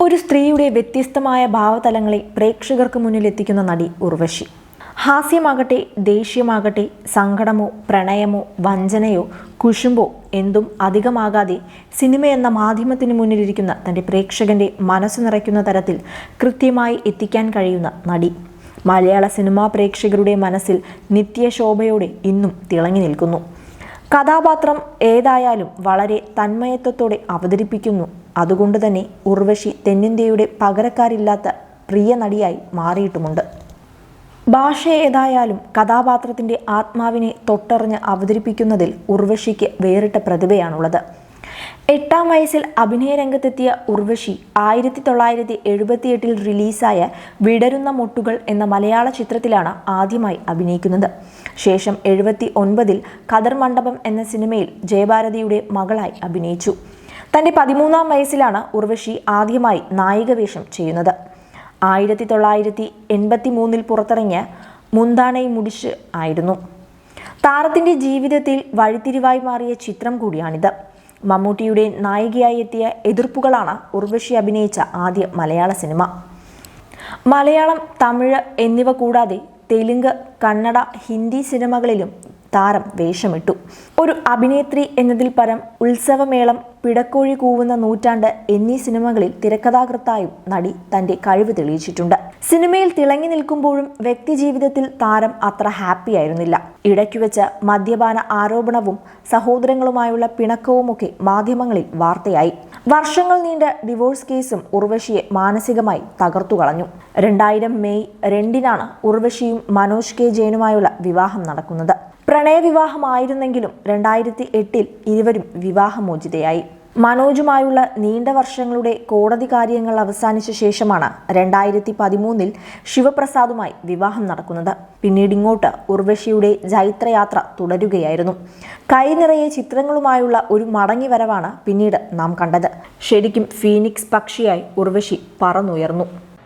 ഒരു സ്ത്രീയുടെ വ്യത്യസ്തമായ ഭാവതലങ്ങളെ പ്രേക്ഷകർക്ക് മുന്നിൽ എത്തിക്കുന്ന നടി ഉർവശി. ഹാസ്യമാകട്ടെ ദേഷ്യമാകട്ടെ സങ്കടമോ പ്രണയമോ വഞ്ചനയോ കുശുമ്പോ എന്തും അധികമാകാതെ സിനിമയെന്ന മാധ്യമത്തിന് മുന്നിലിരിക്കുന്ന തന്റെ പ്രേക്ഷകന്റെ മനസ്സ് നിറയ്ക്കുന്ന തരത്തിൽ കൃത്യമായി എത്തിക്കാൻ കഴിയുന്ന നടി. മലയാള സിനിമാ പ്രേക്ഷകരുടെ മനസ്സിൽ നിത്യശോഭയോടെ ഇന്നും തിളങ്ങി നിൽക്കുന്നു. കഥാപാത്രം ഏതായാലും വളരെ തന്മയത്വത്തോടെ അവതരിപ്പിക്കുന്നു അതുകൊണ്ട് തന്നെ ഉർവശി തെന്നിന്ത്യയുടെ പകരക്കാരില്ലാത്ത പ്രിയ നടിയായി മാറിയിട്ടുമുണ്ട്. ഭാഷ ഏതായാലും കഥാപാത്രത്തിന്റെ ആത്മാവിനെ തൊട്ടറിഞ്ഞ് അവതരിപ്പിക്കുന്നതിൽ ഉർവശിക്ക് വേറിട്ട പ്രതിഭയാണുള്ളത്. എട്ടാം വയസ്സിൽ അഭിനയരംഗത്തെത്തിയ ഉർവശി ആയിരത്തി തൊള്ളായിരത്തി എഴുപത്തിയെട്ടിൽ റിലീസായ വിടരുന്ന മുട്ടുകൾ എന്ന മലയാള ചിത്രത്തിലാണ് ആദ്യമായി അഭിനയിക്കുന്നത്. ശേഷം എഴുപത്തി ഒൻപതിൽ കദർ മണ്ഡപം എന്ന സിനിമയിൽ ജയഭാരതിയുടെ മകളായി അഭിനയിച്ചു. തന്റെ പതിമൂന്നാം വയസ്സിലാണ് ഉർവശി ആദ്യമായി നായിക വേഷം ചെയ്യുന്നത്. ആയിരത്തി തൊള്ളായിരത്തി എൺപത്തി മൂന്നിൽ പുറത്തിറങ്ങിയ മുന്താണൈ മുടിച്ച് ആയിരുന്നു. താരത്തിന്റെ ജീവിതത്തിൽ വഴിത്തിരിവായി മാറിയ ചിത്രം കൂടിയാണിത്. മമ്മൂട്ടിയുടെ നായികയായി എത്തിയ എതിർപ്പുകളാണ് ഉർവശി അഭിനയിച്ച ആദ്യ മലയാള സിനിമ. മലയാളം തമിഴ് എന്നിവ കൂടാതെ തെലുങ്ക് കന്നഡ ഹിന്ദി സിനിമകളിലും താരം വേഷമിട്ടു. ഒരു അഭിനേത്രി എന്നതിൽ പരം ഉത്സവമേളം പിടക്കോഴി കൂവുന്ന നൂറ്റാണ്ട് എന്നീ സിനിമകളിൽ തിരക്കഥാകൃത്തായും നടി തന്റെ കഴിവ് തെളിയിച്ചിട്ടുണ്ട്. സിനിമയിൽ തിളങ്ങി നിൽക്കുമ്പോഴും വ്യക്തിജീവിതത്തിൽ താരം അത്ര ഹാപ്പി ആയിരുന്നില്ല. ഇടയ്ക്ക് വെച്ച് മദ്യപാന ആരോപണവും സഹോദരങ്ങളുമായുള്ള പിണക്കവുമൊക്കെ മാധ്യമങ്ങളിൽ വാർത്തയായി. വർഷങ്ങൾ നീണ്ട ഡിവോഴ്സ് കേസും ഉർവശിയെ മാനസികമായി തകർത്തു കളഞ്ഞു. രണ്ടായിരം മെയ് രണ്ടിനാണ് ഉർവശിയും മനോജ് കെ ജയനുമായുള്ള വിവാഹം നടക്കുന്നത്. പ്രണയവിവാഹമായിരുന്നെങ്കിലും രണ്ടായിരത്തി എട്ടിൽ ഇരുവരും വിവാഹമോചിതയായി. മനോജുമായുള്ള നീണ്ട വർഷങ്ങളുടെ കോടതി കാര്യങ്ങൾ അവസാനിച്ച ശേഷമാണ് രണ്ടായിരത്തി പതിമൂന്നിൽ ശിവപ്രസാദുമായി വിവാഹം നടക്കുന്നത്. പിന്നീട് ഇങ്ങോട്ട് ഉർവശിയുടെ ജൈത്രയാത്ര തുടരുകയായിരുന്നു. കൈ നിറയെ ചിത്രങ്ങളുമായുള്ള ഒരു മടങ്ങിവരവാണ് പിന്നീട് നാം കണ്ടത്. ശരിക്കും ഫീനിക്സ് പക്ഷിയായി ഉർവശി പറന്നുയർന്നു.